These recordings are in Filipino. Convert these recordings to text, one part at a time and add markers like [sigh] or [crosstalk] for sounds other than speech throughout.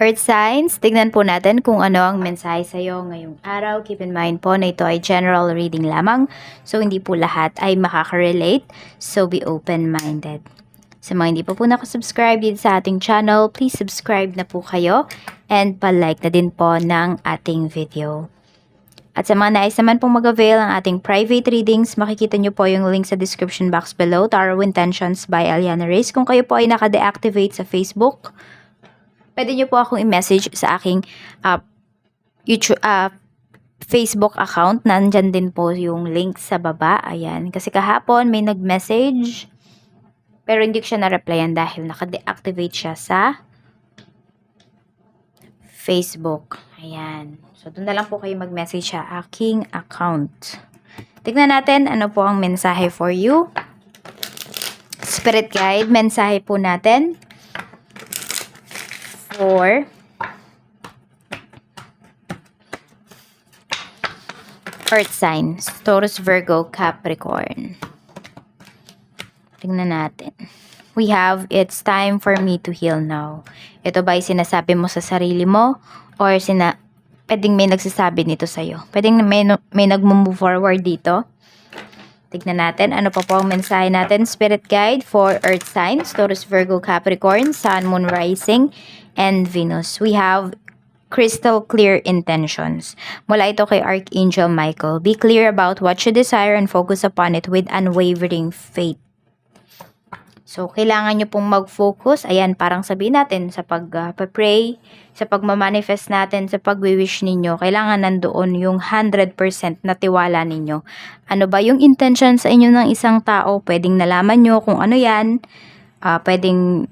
Earth signs, tignan po natin kung ano ang mensahe sa iyo ngayong araw. Keep in mind po na ito ay general reading lamang. So, hindi po lahat ay makaka-relate. So, be open-minded. Sa mga hindi pa po nakasubscribe dito sa ating channel, please subscribe na po kayo and pa-like na din po ng ating video. At sa mga nais naman pong mag-avail ng ating private readings, makikita nyo po yung link sa description box below, Tarot Intentions by Aliana Reyes. Kung kayo po ay naka-deactivate sa Facebook, pwede nyo po akong i-message sa aking uh, YouTube, uh, Facebook account. Nandyan din po yung link sa baba. Ayan. Kasi kahapon may nag-message, pero hindi ko siya na-replyan dahil naka-deactivate siya sa Facebook. Ayan. So, doon na lang po kayo mag-message sa aking account. Tignan natin ano po ang mensahe for you. Spirit guide, mensahe po natin for Earth signs, Taurus, Virgo, Capricorn. Tingnan natin. We have, it's time for me to heal now. Ito ba ay sinasabi mo sa sarili mo? Or sina, pwedeng may nagsasabi nito sa'yo? Pwedeng may, may nag-move forward dito? Tignan natin ano pa po ang mensahe natin. Spirit guide for Earth signs, Taurus, Virgo, Capricorn, Sun, Moon, Rising, and Venus. We have crystal clear intentions. Mula ito kay Archangel Michael. Be clear about what you desire and focus upon it with unwavering faith. So, kailangan nyo pong mag-focus. Ayan, parang sabihin natin sa pag-pray, sa pagmamanifest natin, sa pag-wish ninyo, kailangan nandoon yung 100% na tiwala ninyo. Ano ba yung intention sa inyo ng isang tao? Pwedeng nalaman nyo kung ano yan. Ah, pwedeng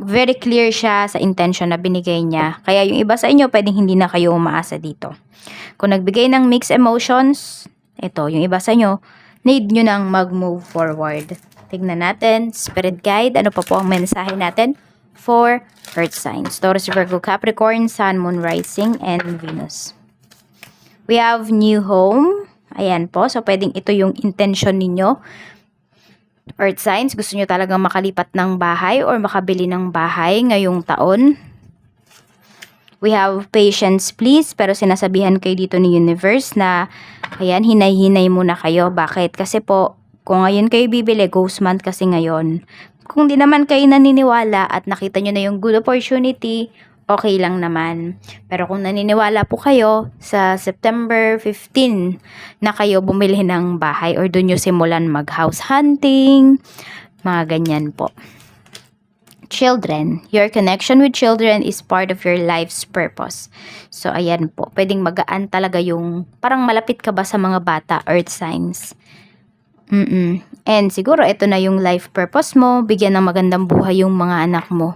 very clear siya sa intention na binigay niya. Kaya yung iba sa inyo, pwedeng hindi na kayo umaasa dito. Kung nagbigay ng mixed emotions, ito, yung iba sa inyo, need nyo nang mag-move forward. Tignan natin, spirit guide, ano pa po ang mensahe natin for earth signs. Taurus, Virgo, Capricorn, Sun, Moon, Rising, and Venus. We have new home. Ayan po, so pwedeng ito yung intention ninyo. Earth signs, gusto nyo talagang makalipat ng bahay or makabili ng bahay ngayong taon. We have patience please, pero sinasabihan kayo dito ni universe na, ayan, hinay-hinay muna kayo. Bakit? Kasi po, kung ngayon kayo bibili, ghost month kasi ngayon. Kung di naman kayo naniniwala at nakita nyo na yung good opportunity, okay lang naman. Pero kung naniniwala po kayo sa September 15 na kayo bumili ng bahay or doon nyo simulan mag-house hunting, mga ganyan po. Children, your connection with children is part of your life's purpose. So, ayan po. Pwedeng magaan talaga yung, parang malapit ka ba sa mga bata, earth signs. Mm-mm. And siguro ito na yung life purpose mo, bigyan ng magandang buhay yung mga anak mo.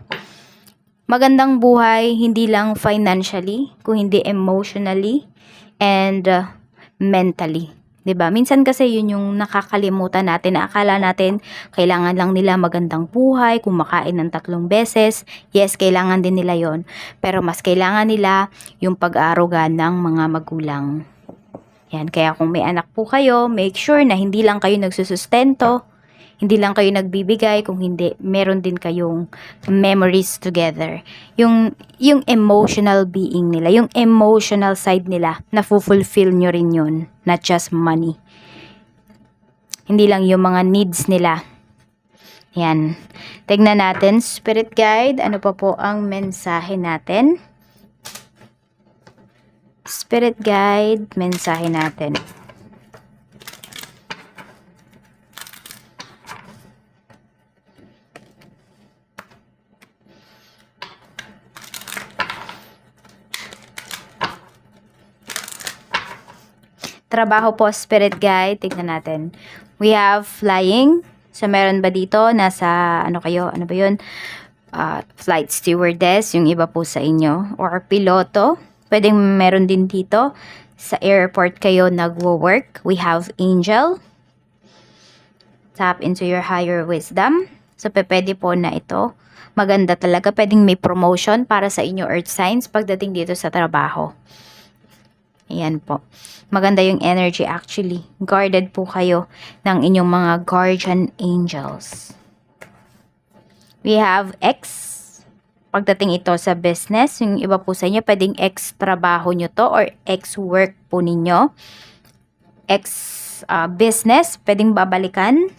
Magandang buhay, hindi lang financially, kung hindi emotionally and uh, mentally. 'Di ba? Minsan kasi yun yung nakakalimutan natin na akala natin kailangan lang nila magandang buhay, kumakain ng tatlong beses. Yes, kailangan din nila yon Pero mas kailangan nila yung pag-aaruga ng mga magulang. Yan, kaya kung may anak po kayo, make sure na hindi lang kayo nagsusustento, hindi lang kayo nagbibigay, kung hindi, meron din kayong memories together. Yung, yung emotional being nila, yung emotional side nila, na fulfill nyo rin yun, not just money. Hindi lang yung mga needs nila. Yan. Tignan natin, spirit guide, ano pa po ang mensahe natin? Spirit guide, mensahe natin. Trabaho po, spirit guide. Tignan natin. We have flying. So, meron ba dito? Nasa, ano kayo? Ano ba yun? Uh, flight stewardess, yung iba po sa inyo. Or piloto. Pwedeng meron din dito. Sa airport kayo nagwo-work. We have angel. Tap into your higher wisdom. So, pwede po na ito. Maganda talaga. Pwedeng may promotion para sa inyo earth signs pagdating dito sa trabaho. Ayan po. Maganda yung energy actually. Guarded po kayo ng inyong mga guardian angels. We have X. pagdating ito sa business, yung iba po sa inyo, pwedeng ex-trabaho nyo to or ex-work po ninyo. Ex-business, pwedeng babalikan.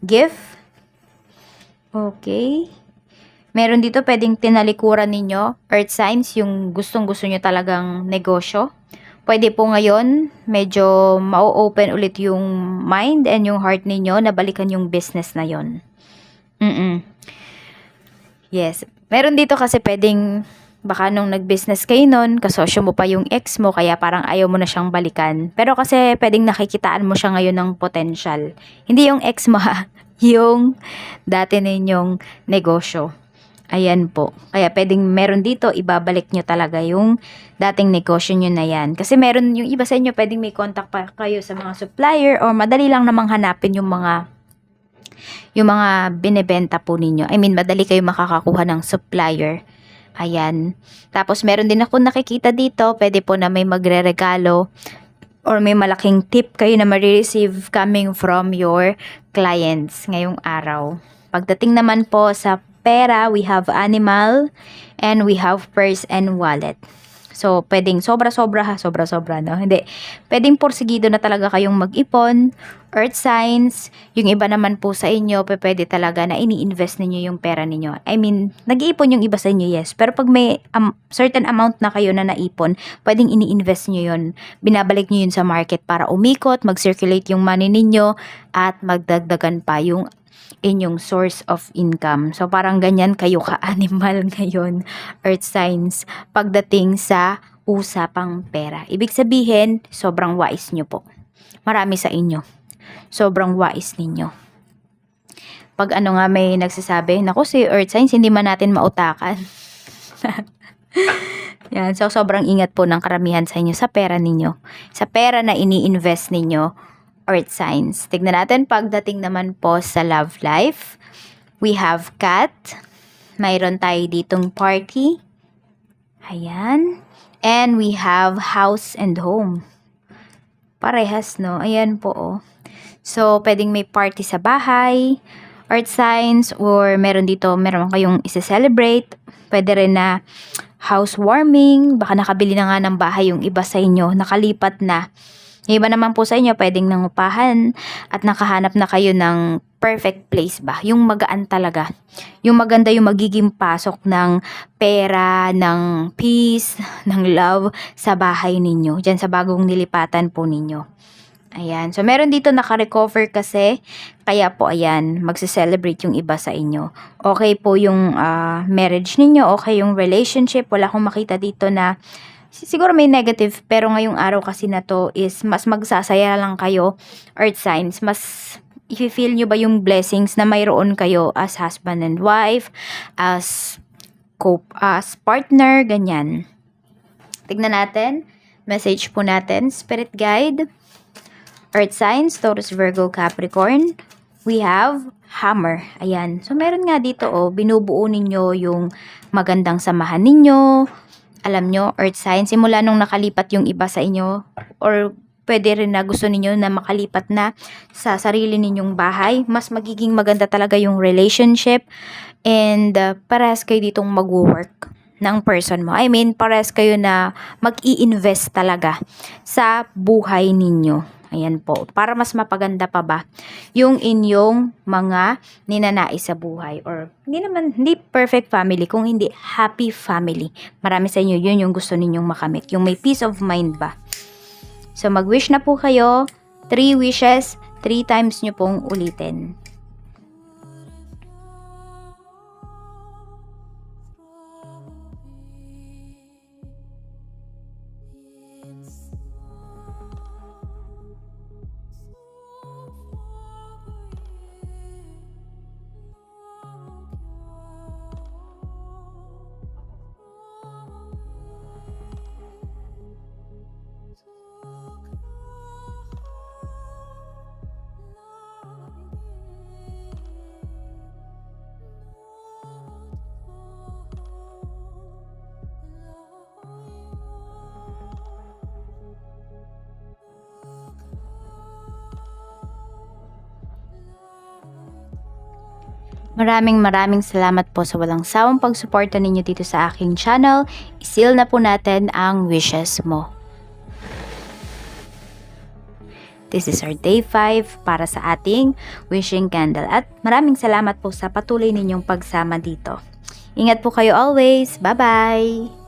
Gift. Okay. Meron dito pwedeng tinalikuran ninyo, earth signs, yung gustong-gusto nyo talagang negosyo. Pwede po ngayon, medyo mau-open ulit yung mind and yung heart ninyo na balikan yung business na yon. Mm Yes. Meron dito kasi pwedeng baka nung nag-business kayo nun, kasosyo mo pa yung ex mo, kaya parang ayaw mo na siyang balikan. Pero kasi pwedeng nakikitaan mo siya ngayon ng potential. Hindi yung ex mo ha, [laughs] yung dati ninyong negosyo. Ayan po. Kaya pwedeng meron dito, ibabalik nyo talaga yung dating negosyo nyo na yan. Kasi meron yung iba sa inyo, pwedeng may contact pa kayo sa mga supplier or madali lang namang hanapin yung mga yung mga binebenta po ninyo. I mean, madali kayo makakakuha ng supplier. Ayan. Tapos meron din ako nakikita dito, pwede po na may magre-regalo or may malaking tip kayo na ma-receive coming from your clients ngayong araw. Pagdating naman po sa pera, we have animal and we have purse and wallet. So, pwedeng sobra-sobra ha, sobra-sobra, no? Hindi. Pwedeng porsigido na talaga kayong mag-ipon, earth signs, yung iba naman po sa inyo, pwede talaga na ini-invest ninyo yung pera ninyo. I mean, nag-iipon yung iba sa inyo, yes. Pero pag may um, certain amount na kayo na naipon, pwedeng ini-invest nyo yun. Binabalik nyo yun sa market para umikot, mag-circulate yung money ninyo, at magdagdagan pa yung inyong source of income. So parang ganyan kayo ka-animal [laughs] ngayon, earth signs, pagdating sa usapang pera. Ibig sabihin, sobrang wise nyo po. Marami sa inyo. Sobrang wise ninyo. Pag ano nga may nagsasabi, naku si earth signs, hindi man natin mautakan. [laughs] Yan, so sobrang ingat po ng karamihan sa inyo sa pera ninyo. Sa pera na ini-invest ninyo, earth signs. Tignan natin pagdating naman po sa love life. We have cat. Mayroon tayo ditong party. Ayan. And we have house and home. Parehas, no? Ayan po, oh. So, pwedeng may party sa bahay, earth signs, or meron dito, meron kayong isa-celebrate. Pwede rin na housewarming, baka nakabili na nga ng bahay yung iba sa inyo, nakalipat na. Yung iba naman po sa inyo, pwedeng nangupahan at nakahanap na kayo ng perfect place ba? Yung magaan talaga. Yung maganda yung magiging pasok ng pera, ng peace, [laughs] ng love sa bahay ninyo. Diyan sa bagong nilipatan po ninyo. Ayan. So, meron dito naka-recover kasi. Kaya po, ayan, magse-celebrate yung iba sa inyo. Okay po yung ah, marriage ninyo. Okay yung relationship. Wala akong makita dito na siguro may negative. Pero ngayong araw kasi na to is mas magsasaya lang kayo. Earth signs. Mas i-feel nyo ba yung blessings na mayroon kayo as husband and wife, as co as partner, ganyan. Tignan natin. Message po natin. Spirit guide. Earth signs, Taurus, Virgo, Capricorn. We have hammer. Ayan. So, meron nga dito, oh, binubuo ninyo yung magandang samahan ninyo. Alam nyo, earth signs, simula nung nakalipat yung iba sa inyo, or pwede rin na gusto ninyo na makalipat na sa sarili ninyong bahay, mas magiging maganda talaga yung relationship and uh, parehas kayo ditong mag-work ng person mo. I mean, parehas kayo na mag-i-invest talaga sa buhay ninyo. Ayan po. Para mas mapaganda pa ba yung inyong mga ninanais sa buhay. Or hindi naman, hindi perfect family, kung hindi happy family. Marami sa inyo yun yung gusto ninyong makamit. Yung may peace of mind ba. So mag-wish na po kayo. Three wishes, three times nyo pong ulitin. Maraming maraming salamat po sa walang sawang pagsuporta ninyo dito sa aking channel. Isil na po natin ang wishes mo. This is our day 5 para sa ating wishing candle. At maraming salamat po sa patuloy ninyong pagsama dito. Ingat po kayo always. Bye-bye!